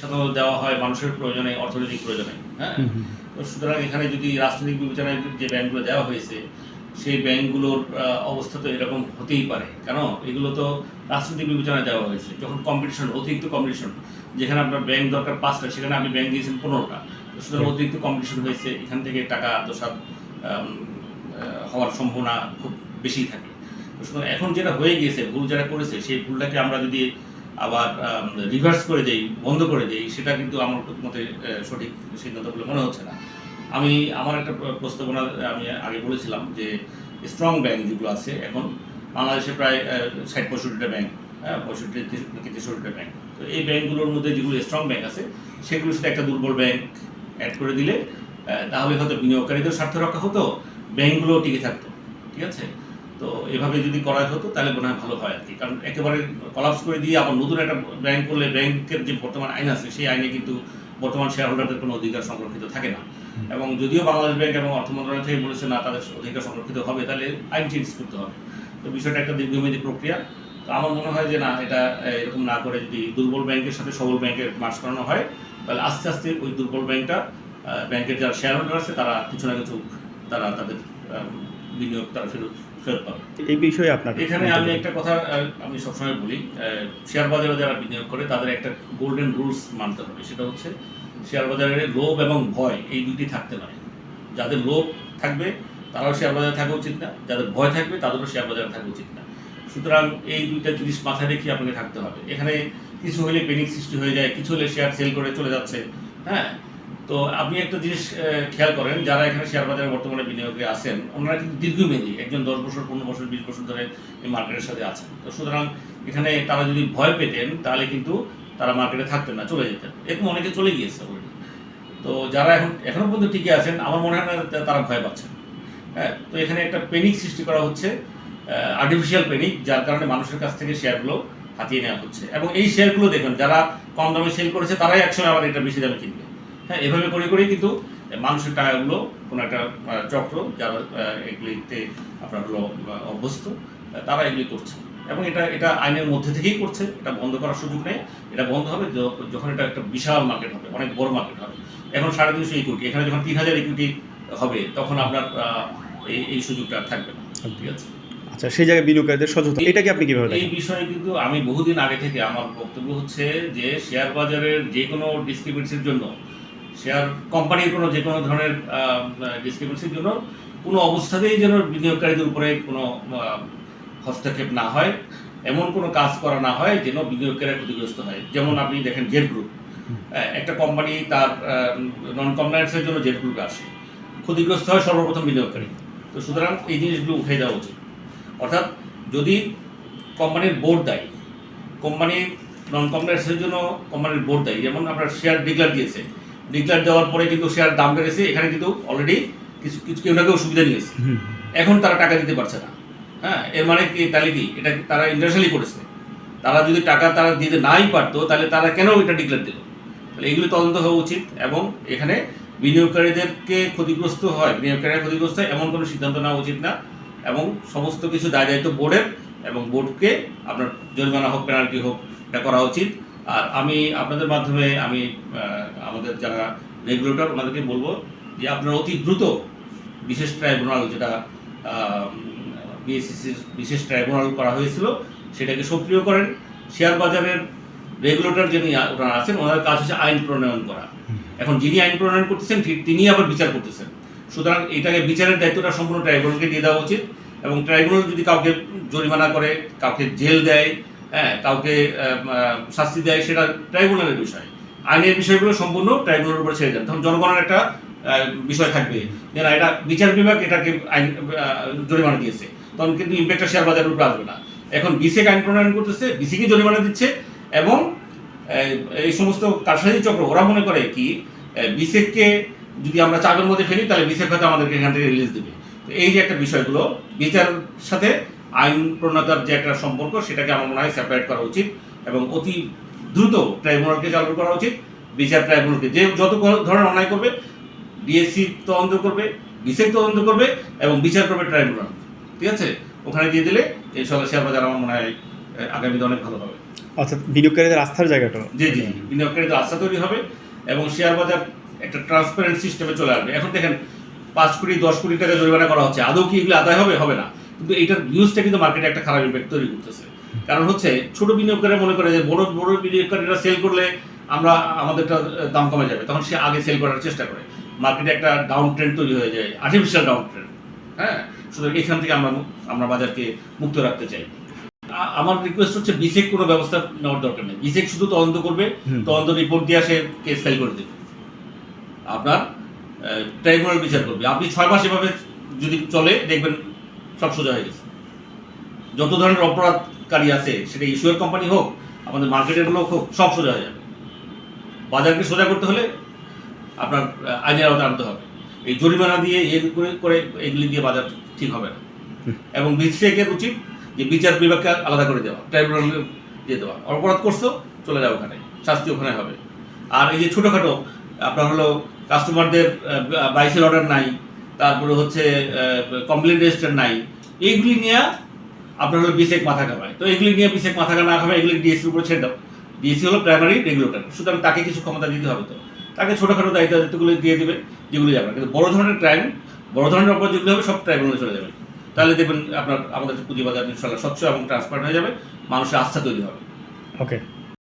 সাধারণত দেওয়া হয় মানুষের প্রয়োজনে অর্থনৈতিক প্রয়োজনে হ্যাঁ? তো সুতরাং এখানে যদি রাজনৈতিক বিবেচনায় যে ব্যাংকগুলো দেওয়া হয়েছে সেই ব্যাংকগুলোর অবস্থা তো এরকম হতেই পারে। কেন? এগুলো তো রাজনৈতিক বিবেচনায় দেওয়া হয়েছে। যখন কম্পিটিশন অতিরিক্ত কম্পিটিশন যেখানে আপনার ব্যাংক দরকার পাঁচটা সেখানে আপনি ব্যাংক দিয়েছেন পনেরোটা। সুতরাং অতিরিক্ত কম্পিটিশন হয়েছে এখান থেকে টাকা আহ, হওয়ার সম্ভাবনা খুব বেশি থাকে। সুতরাং এখন যেটা হয়ে গিয়েছে ভুল যারা করেছে সেই ভুলটাকে আমরা যদি আবার রিভার্স করে দেই, বন্ধ করে দেই, সেটা কিন্তু আমার মতে সঠিক সিদ্ধান্ত বলে মনে হচ্ছে না। আমি, আমার একটা প্রস্তাবনা, আমি আগে বলেছিলাম যে স্ট্রং ব্যাংক যেগুলো আছে, এখন বাংলাদেশে প্রায় ষাট পঁয়ষট্টিটা ব্যাংক পঁয়ষট্টি তেষট্টিটা ব্যাংক তো এই ব্যাংকগুলোর মধ্যে যেগুলো স্ট্রং ব্যাংক আছে সেগুলোর সাথে একটা দুর্বল ব্যাংক অ্যাড করে দিলে তাহলে হয়তো বিনিয়োগকারীদের স্বার্থ রক্ষা হতো ব্যাংকগুলোও টিকে থাকতো, ঠিক আছে? তো এভাবে যদি করা হতো, তাহলে মনে হয় ভালো হয় আর কি। কারণ একেবারে কলাপস করে দিয়ে আবার নতুন একটা ব্যাংক করলে ব্যাংকের যে বর্তমান আইন আছে, সেই আইনে কিন্তু বর্তমান শেয়ার হোল্ডারদের কোনো অধিকার সংরক্ষিত থাকে না। এবং যদিও বাংলাদেশ ব্যাংক এবং অর্থ মন্ত্রণালয় থেকে বলেছে, না, তাদের অধিকার সংরক্ষিত হবে, তাহলে আইন চেঞ্জ করতে হবে। তো বিষয়টা একটা দীর্ঘমেয়াদী প্রক্রিয়া। তো আমার মনে হয় যে, না, এটা এরকম না করে যদি দুর্বল ব্যাংকের সাথে সবল ব্যাংকের মার্চ করানো হয়, তাহলে আস্তে আস্তে ওই দুর্বল ব্যাংকটা ব্যাংকের যারা শেয়ার হোল্ডার আছে, তারা কিছু না কিছু তারা তাদের বিনিয়োগ তারা ফেরত ফেরত পাবে। এই বিষয়ে আপনার এখানে আমি একটা কথা আমি সবসময় বলি শেয়ার বাজারে যারা বিনিয়োগ করে তাদের একটা গোল্ডেন রুলস মানতে হবে। সেটা হচ্ছে শেয়ার বাজারে লোভ এবং ভয় এই দুটি থাকতে নয় যাদের লোভ থাকবে তারাও শেয়ার বাজারে থাকা উচিত না। যাদের ভয় থাকবে তাদেরও শেয়ার বাজারে থাকা উচিত না। সুতরাং এই দুইটা জিনিস মাথায় রেখে আপনাকে থাকতে হবে। এখানে কিছু হলে পেনিক সৃষ্টি হয়ে যায় কিছু হলে শেয়ার সেল করে চলে যাচ্ছে। হ্যাঁ? তো আপনি একটা জিনিস খেয়াল করেন, যারা এখানে শেয়ার বাজারে বর্তমানে বিনিয়োগে আছেন, ওনারা কিন্তু দীর্ঘমেয়াদী, একজন দশ বছর, পনেরো বছর, বিশ বছর ধরে এই মার্কেটের সাথে আছেন। তো সুতরাং এখানে তারা যদি ভয় পেতেন, তাহলে কিন্তু তারা মার্কেটে থাকতেন না, চলে যেতেন। এরকম অনেকে চলে গিয়েছে অলরেডি তো যারা এখন এখনও পর্যন্ত টিকে আছেন, আমার মনে হয় না তারা ভয় পাচ্ছেন। হ্যাঁ তো এখানে একটা পেনিক সৃষ্টি করা হচ্ছে আর্টিফিশিয়াল পেনিক যার কারণে মানুষের কাছ থেকে শেয়ারগুলো হাতিয়ে নেওয়া হচ্ছে। এবং এই শেয়ারগুলো দেখবেন যারা কম দামে সেল করেছে, তারাই একসময় আবার এটা বেশি দামে কিনবে। হ্যাঁ এভাবে করে করেই কিন্তু মানুষের টাকাগুলো কোনো একটা চক্র যারা এগুলিতে আপনার হলো অভ্যস্ত তারা এগুলি করছে। এবং এটা এটা আইনের মধ্যে থেকেই করছে। এটা বন্ধ করার সুযোগ নেই। এটা বন্ধ হবে যখন এটা একটা বিশাল মার্কেট হবে অনেক বড় মার্কেট হবে। এখন সাড়ে তিনশো ইকুইটি এখানে যখন তিন হাজার ইকুইটি হবে তখন আপনার এই এই সুযোগটা থাকবে না। ঠিক আছে? আচ্ছা সেই জায়গায় বিনিয়োগকারীদের সচেতন এটাকে আপনি কীভাবে এই বিষয়ে কিন্তু আমি বহুদিন আগে থেকে আমার বক্তব্য হচ্ছে যে শেয়ার বাজারের যে কোনো ডিসক্রিপেন্সির জন্য শেয়ার কোম্পানির কোনো যে কোনো ধরনের ডিসক্রিপেন্সির জন্য কোনো অবস্থাতেই যেন বিনিয়োগকারীদের উপরে কোনো হস্তক্ষেপ না হয় এমন কোনো কাজ করা না হয় যেন বিনিয়োগকারীরা ক্ষতিগ্রস্ত হয়। যেমন আপনি দেখেন জেড গ্রুপ একটা কোম্পানি তার নন কমপ্লায়েন্সের জন্য জেড গ্রুপে আসে। ক্ষতিগ্রস্ত হয় সর্বপ্রথম বিনিয়োগকারী। তো সুতরাং এই জিনিসগুলো উঠে দেওয়া উচিত। অর্থাৎ যদি কোম্পানির বোর্ড দেয় কোম্পানি নন কমপ্লায়েন্সের জন্য কোম্পানির বোর্ড দেয় যেমন আপনার শেয়ার ডিক্লার দিয়েছে ডিক্লার দেওয়ার পরে কিন্তু শেয়ার দাম বেড়েছে এখানে কিন্তু অলরেডি কিছু কিছু কেউ না কেউ সুবিধা নিয়েছে এখন তারা টাকা দিতে পারছে না। হ্যাঁ এর মানে কি তাহলে কি? এটা তারা ইন্টারন্যাশনালি করেছে। তারা যদি টাকা তারা দিতে নাই পারতো তাহলে তারা কেন এটা ডিক্লেয়ার দিল? তাহলে এগুলো তদন্ত হওয়া উচিত এবং এখানে বিনিয়োগকারীদেরকে ক্ষতিগ্রস্ত হয়। বিনিয়োগকারীরা ক্ষতিগ্রস্ত হয় এমন কোনো সিদ্ধান্ত নেওয়া উচিত না। এবং সমস্ত কিছু দায় দায়িত্ব বোর্ডের এবং বোর্ডকে আপনার জরিমানা হোক পেনাল্টি হোক এটা করা উচিত। আর আমি আপনাদের মাধ্যমে আমি আমাদের যারা রেগুলেটর ওনাদেরকে বলব যে আপনারা অতি দ্রুত বিশেষ ট্রাইব্যুনাল যেটা বিএসসিসির বিশেষ ট্রাইব্যুনাল করা হয়েছিল, সেটাকে সক্রিয় করেন। শেয়ার বাজারের রেগুলেটর যিনি ওনারা আছেন ওনার কাজ হচ্ছে আইন প্রণয়ন করা। এখন যিনি আইন প্রণয়ন করতেছেন, ঠিক তিনি আবার বিচার করতেছেন। সুতরাং এটাকে বিচারের দায়িত্বটা সম্পূর্ণ ট্রাইব্যুনালকে দিয়ে দেওয়া উচিত এবং ট্রাইব্যুনাল যদি কাউকে জরিমানা করে, কাউকে জেল দেয় হ্যাঁ কাউকে শাস্তি দেয়, সেটা ট্রাইব্যুনালের বিষয়। আইনের বিষয়গুলো সম্পূর্ণ ট্রাইব্যুনালের উপরে ছেড়ে দেন। তখন জনগণের একটা বিষয় থাকবে যে না, এটা বিচার বিভাগ এটাকে আইন জরিমানা দিয়েছে। তখন কিন্তু ইম্প্যাক্টটা শেয়ার বাজারের উপরে আসবে না। এখন বিসেক আইন প্রণয়ন করতেছে বিসিকে জরিমানা দিচ্ছে এবং এই সমস্ত কারসাজি চক্র, ওরা মনে করে কি বিসেককে যদি আমরা চাপের মধ্যে ফেলি, তাহলে বিসেক হয়তো আমাদেরকে এখান থেকে রিলিজ দেবে। তো এই যে একটা বিষয়গুলো, বিচার সাথে আইন প্রণেতার যে একটা সম্পর্ক, সেটাকে আমার মনে হয় সেপারেট করা উচিত এবং অতি দ্রুত ট্রাইব্যুনালকে চালু করা উচিত বিচার ট্রাইব্যুনালকে যে যত ধরনের অন্যায় করবে ডিএসসি তদন্ত করবে বিসেক তদন্ত করবে এবং বিচার করবে ট্রাইব্যুনাল ঠিক আছে? ওখানে দিয়ে দিলে এই সকল শেয়ার বাজার আমার মনে হয় আগামীতে অনেক ভালো হবে অর্থাৎ বিনিয়োগকারীদের আস্থার জায়গাটা? জি জি বিনিয়োগকারীদের আস্থা তৈরি হবে এবং শেয়ার বাজার একটা ট্রান্সপারেন্ট সিস্টেমে চলে আসবে। এখন দেখেন পাঁচ কোটি দশ কোটি টাকা জরিমানা করা হচ্ছে। আদৌ কি এগুলো আদায় হবে? হবে না। কিন্তু এইটার নিউজটা কিন্তু মার্কেটে একটা খারাপ ইম্প্যাক্ট তৈরি করতেছে। কারণ হচ্ছে ছোট বিনিয়োগকারী মনে করে যে বড় বড় বিনিয়োগকারীরা সেল করলে আমরা আমাদেরটা দাম কমে যাবে। তখন সে আগে সেল করার চেষ্টা করে। মার্কেটে একটা ডাউন ট্রেন্ড তৈরি হয়ে যায় আর্টিফিশিয়াল ডাউন ট্রেন্ড হ্যাঁ? সুতরাং এখান থেকে আমরা আমরা বাজারকে মুক্ত রাখতে চাই। আমার রিকোয়েস্ট হচ্ছে বিসেক কোনো ব্যবস্থা নেওয়ার দরকার নেই। বিসেক শুধু তদন্ত করবে তদন্ত রিপোর্ট দিয়ে সে কেস ফাইল করে দেবে। আপনার ট্রাইব্যুনাল বিচার করবে। আপনি ছয় মাস এভাবে যদি চলে দেখবেন সব সোজা হয়ে গেছে। যত ধরনের অপরাধকারী আছে সেটা ইস্যুয়ার কোম্পানি হোক আমাদের মার্কেটের লোক হোক সব সোজা হয়ে যাবে। বাজারকে সোজা করতে হলে আপনার আইনের আওতা আনতে হবে। এই জরিমানা দিয়ে এ করে করে এগুলি দিয়ে বাজার ঠিক হবে না। এবং বিসিএকের উচিত যে বিচার বিভাগকে আলাদা করে দেওয়া ট্রাইব্যুনাল দিয়ে দেওয়া। অপরাধ করছ চলে যাও ওখানে শাস্তি ওখানে হবে। আর এই যে ছোটোখাটো আপনার হলো কাস্টমারদের বাইসেল অর্ডার নাই তারপরে হচ্ছে কমপ্লেন রেজিস্টার নাই এইগুলি নিয়ে আপনার হলো বিসেক মাথা কামায়। তো এগুলি নিয়ে বিশেক মাথা না খাবে এগুলি ডিএসির উপর ছেড়ে দাও। ডিএসি হলো প্রাইমারি রেগুলেটর সুতরাং তাকে কিছু ক্ষমতা দিতে হবে তো। তাকে ছোটোখাটো দায়িত্ব দায়িত্বগুলো দিয়ে দেবে যেগুলো যাবে কিন্তু বড় ধরনের ক্রাইম বড় ধরনের অপরাধ যেগুলো হবে সব ট্রাইব্যুনালে চলে যাবে। তাহলে দেখবেন আপনার, আমাদের পুঁজিবাজার স্বচ্ছ এবং ট্রান্সপারেন্ট হয়ে যাবে। মানুষের আস্থা তৈরি হবে। ওকে